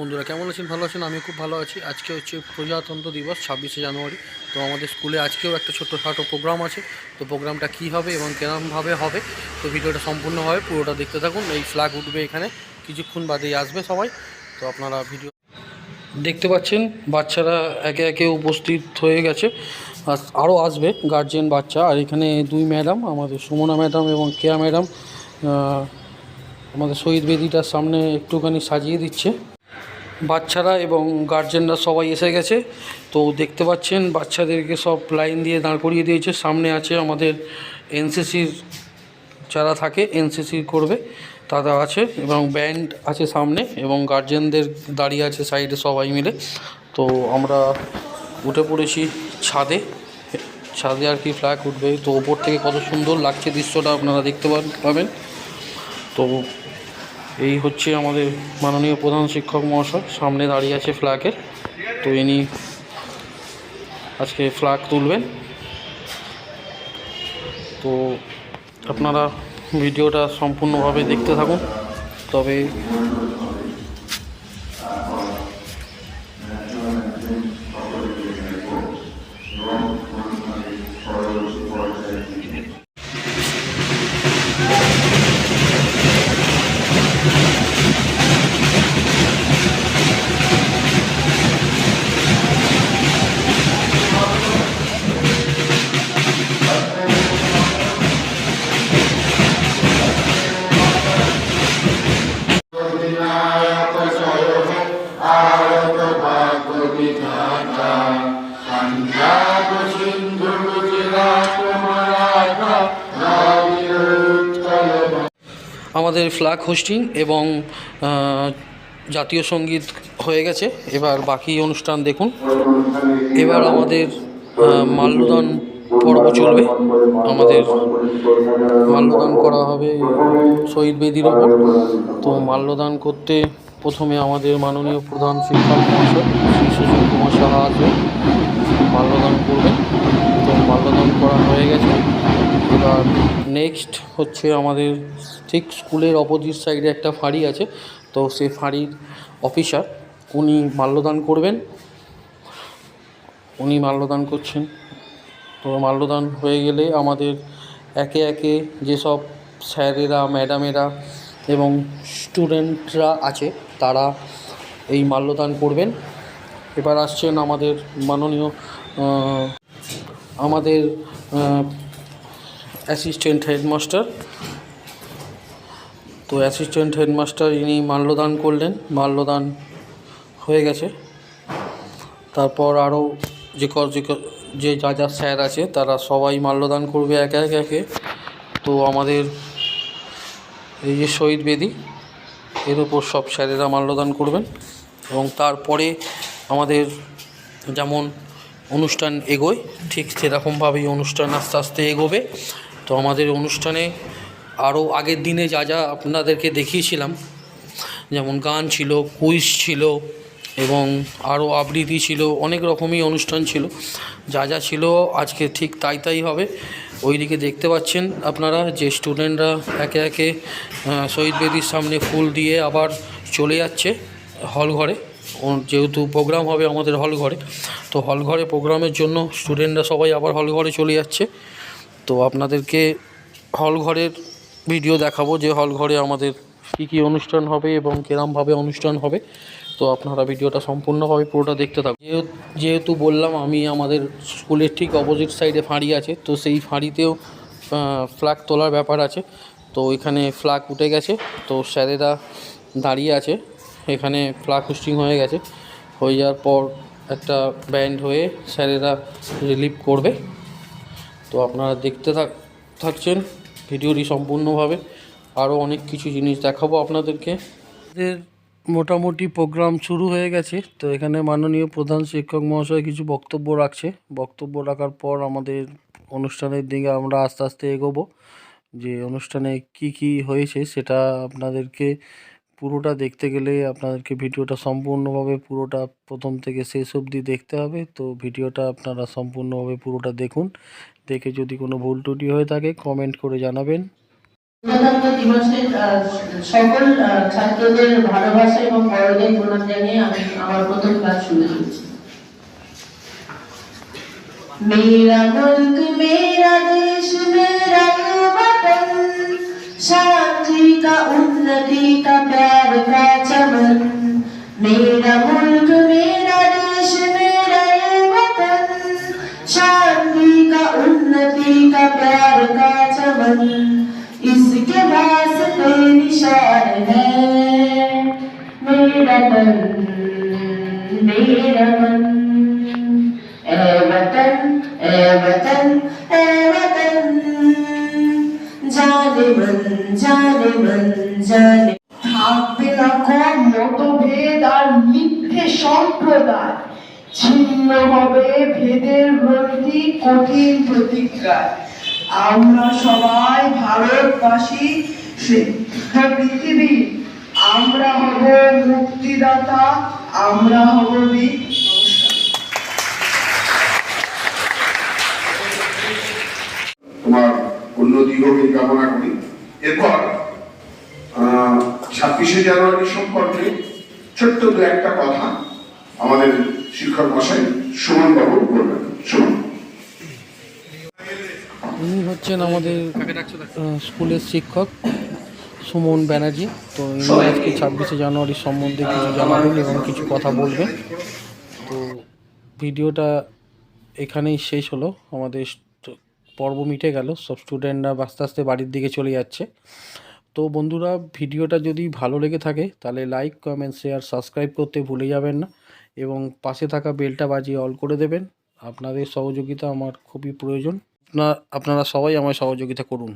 বন্ধুরা, কেমন আছেন? ভালো আছেন? আমি খুব ভালো আছি। আজকে হচ্ছে প্রজাতন্ত্র দিবস, ছাব্বিশে জানুয়ারি। তো আমাদের স্কুলে আজকেও একটা ছোট্টখাটো প্রোগ্রাম আছে। তো প্রোগ্রামটা কী হবে এবং কেরমভাবে হবে, তো ভিডিওটা সম্পূর্ণভাবে পুরোটা দেখতে থাকুন। এই ফ্ল্যাগ উঠবে এখানে। কিছুক্ষণ বাদেই আসবে সবাই। তো আপনারা ভিডিও দেখতে পাচ্ছেন, বাচ্চারা একে একে উপস্থিত হয়ে গেছে। আরও আসবে গার্জেন বাচ্চা। আর এখানে দুই ম্যাডাম আমাদের সুমনা ম্যাডাম এবং কেয়া ম্যাডাম আমাদের শহীদ বেদিটার সামনে একটুখানি সাজিয়ে দিচ্ছে। বাচ্চারা এবং গার্জেনরা সবাই এসে গেছে। তো দেখতে পাচ্ছেন, বাচ্চাদেরকে সব লাইন দিয়ে দাঁড় করিয়ে দিয়েছে। সামনে আছে আমাদের এনসিসির যারা থাকে এনসিসি করবে, তারা আছে এবং ব্যান্ড আছে সামনে এবং গার্জেনদের দাঁড়িয়ে আছে সাইডে সবাই মিলে। তো আমরা উঠে পড়েছি ছাদে। ছাদে আর কি ফ্ল্যাগ উঠবে। তো ওপর থেকে কত সুন্দর লাগছে দৃশ্যটা আপনারা দেখতে পাবেন। তো এই হচ্ছে আমাদের মাননীয় প্রধান শিক্ষক মহাশয়, সামনে দাঁড়িয়ে আছে ফ্ল্যাগের। তো ইনি আজকে ফ্ল্যাগ তুলবেন। তো আপনারা ভিডিওটা সম্পূর্ণভাবে দেখতে থাকুন। তবে আমাদের ফ্ল্যাগ হোস্টিং এবং জাতীয় সংগীত হয়ে গেছে। এবার বাকি অনুষ্ঠান দেখুন। এবার আমাদের মাল্যদান পর্ব চলবে। আমাদের মাল্যদান করা হবে শহীদ বেদির ওপর। তো মাল্যদান করতে প্রথমে আমাদের মাননীয় প্রধান শিক্ষক মহাশয়, শ্রী সুশীল কুমার সাহা আছে। মাল্যদান করবেন। তো মাল্যদান করা হয়ে গেছে। এবার নেক্সট হচ্ছে আমাদের ঠিক স্কুলের অপোজিট সাইডে একটা ফাঁড়ি আছে। তো সেই ফাঁড়ির অফিসার উনি মাল্যদান করবেন। উনি মাল্যদান করছেন। তো মাল্যদান হয়ে গেলে আমাদের একে একে যেসব স্যারেরা, ম্যাডামেরা এবং স্টুডেন্টরা আছে, তারা এই মাল্যদান করবেন। এবার আসছেন আমাদের মাননীয় আমাদের অ্যাসিস্ট্যান্ট হেডমাস্টার তো অ্যাসিস্ট্যান্ট হেডমাস্টার ইনি মাল্যদান করলেন। মাল্যদান হয়ে গেছে। তারপর আরও যে যে যা যা স্যার আছে, তারা সবাই মাল্যদান করবে একে একে একে। তো আমাদের এই যে শহীদ বেদি, এর উপর সব স্যারেরা মাল্যদান করবেন। এবং তারপরে আমাদের যেমন অনুষ্ঠান এগোয়, ঠিক সেরকমভাবেই অনুষ্ঠান আস্তে আস্তে এগোবে। তো আমাদের অনুষ্ঠানে আরও আগের দিনে যা যা আপনাদেরকে দেখিয়েছিলাম, যেমন গান ছিল কুইজ ছিল এবং আরও আবৃত্তি ছিল, অনেক রকমই অনুষ্ঠান ছিল। যা যা ছিল আজকে ঠিক তাই তাই হবে। ওইদিকে দেখতে পাচ্ছেন আপনারা যে স্টুডেন্টরা একে একে শহীদ বেদির সামনে ফুল দিয়ে আবার চলে যাচ্ছে হল ঘরে। যেহেতু প্রোগ্রাম হবে আমাদের হল ঘরে, তো হল ঘরে প্রোগ্রামের জন্য স্টুডেন্টরা সবাই আবার হল ঘরে চলে যাচ্ছে। তো আপনাদেরকে হল ঘরের ভিডিও দেখাবো যে হল ঘরে আমাদের কী কী অনুষ্ঠান হবে এবং কেরমভাবে অনুষ্ঠান হবে। তো আপনারা ভিডিওটা সম্পূর্ণভাবে পুরোটা দেখতে থাকুন। যেহেতু বললাম, আমি আমাদের স্কুলের ঠিক অপোজিট সাইডে ফাঁড়ি আছে, তো সেই ফাঁড়িতেও ফ্ল্যাগ তোলার ব্যাপার আছে। তো এখানে ফ্ল্যাগ উঠে গেছে, তো স্যারেরা দাঁড়িয়ে আছে। এখানে ফ্ল্যাগ হোস্টিং হয়ে গেছে। হয়ে যাওয়ার পর একটা ব্যান্ড হয়ে স্যারেরা রিলিভ করবে। তো আপনারা দেখতে থাক, থাকছেন, ভিডিওটি সম্পূর্ণভাবে আরও অনেক কিছু জিনিস দেখাবো আপনাদেরকে। মোটামুটি প্রোগ্রাম শুরু হয়ে গেছে, তো এখানে মাননীয় প্রধান শিক্ষক মহাশয় কিছু বক্তব্য রাখছে। বক্তব্য রাখার পর আমাদের অনুষ্ঠানের দিকে আমরা আস্তে আস্তে এগোবো, যে অনুষ্ঠানে কি কি হয়েছে সেটা আপনাদেরকে পুরোটা দেখতে গেলে আপনাদেরকে ভিডিওটা সম্পূর্ণভাবে পুরোটা প্রথম থেকে শেষ অবধি দেখতে হবে, তো ভিডিওটা আপনারা সম্পূর্ণভাবে পুরোটা দেখুন। দেখে যদি কোনো ভুল ত্রুটি হয়ে থাকে কমেন্ট করে জানাবেন প্রজাতন্ত্র দিবসের আহ, সকল আহ, ছাত্রদের ভালোবাসা এবং বড়দের প্রণাম জানিয়ে আমি আমার প্রথম ক্লাস শুরু করছি मेरा मुल्क मेरा देश मेरा ये वतन शांति का उन्नति का प्यार का चमन मेरा मुल्क मेरा प्यार का चमन इसके वास्ते निशान है मेरा तन मेरा मन ए वतन ए वतन ए वतन जाने मन जाने मन जाने থাকবে না কম মতভেদ আর মিথ্যে সম্প্রদায় ছিন্ন হবে ভেদের গ্রন্থি কঠিন প্রতিজ্ঞায় আমরা সবাই ভারতবাসী সিদ্ধ পৃথিবী। আমরা হব মুক্তিদাতা, আমরা হব তোমার উন্নতি হোক এই কামনা করি। এরপর ছাব্বিশে জানুয়ারি সম্পর্কে ছোট্ট দু একটা কথা আমাদের শিক্ষক মশাই সুমন বাবু হচ্ছেন আমাদের স্কুলের শিক্ষক সুমন ব্যানার্জি। তো ইনি আজকে ছাব্বিশে জানুয়ারি সম্বন্ধে কিছু জানাবেন এবং কিছু কথা বলবেন। তো ভিডিওটা এখানেই শেষ হলো। আমাদের পর্ব মিটে গেল। সব স্টুডেন্টরা আস্তে আস্তে বাড়ির দিকে চলে যাচ্ছে। তো বন্ধুরা, ভিডিওটা যদি ভালো লেগে থাকে, তাহলে লাইক, কমেন্ট, শেয়ার, সাবস্ক্রাইব করতে ভুলে যাবেন না এবং পাশে থাকা বেলটা বাজিয়ে অল করে দেবেন। আপনাদের সহযোগিতা আমার খুবই প্রয়োজন। আপনার আপনারা সবাই আমায় সহযোগিতা করুন।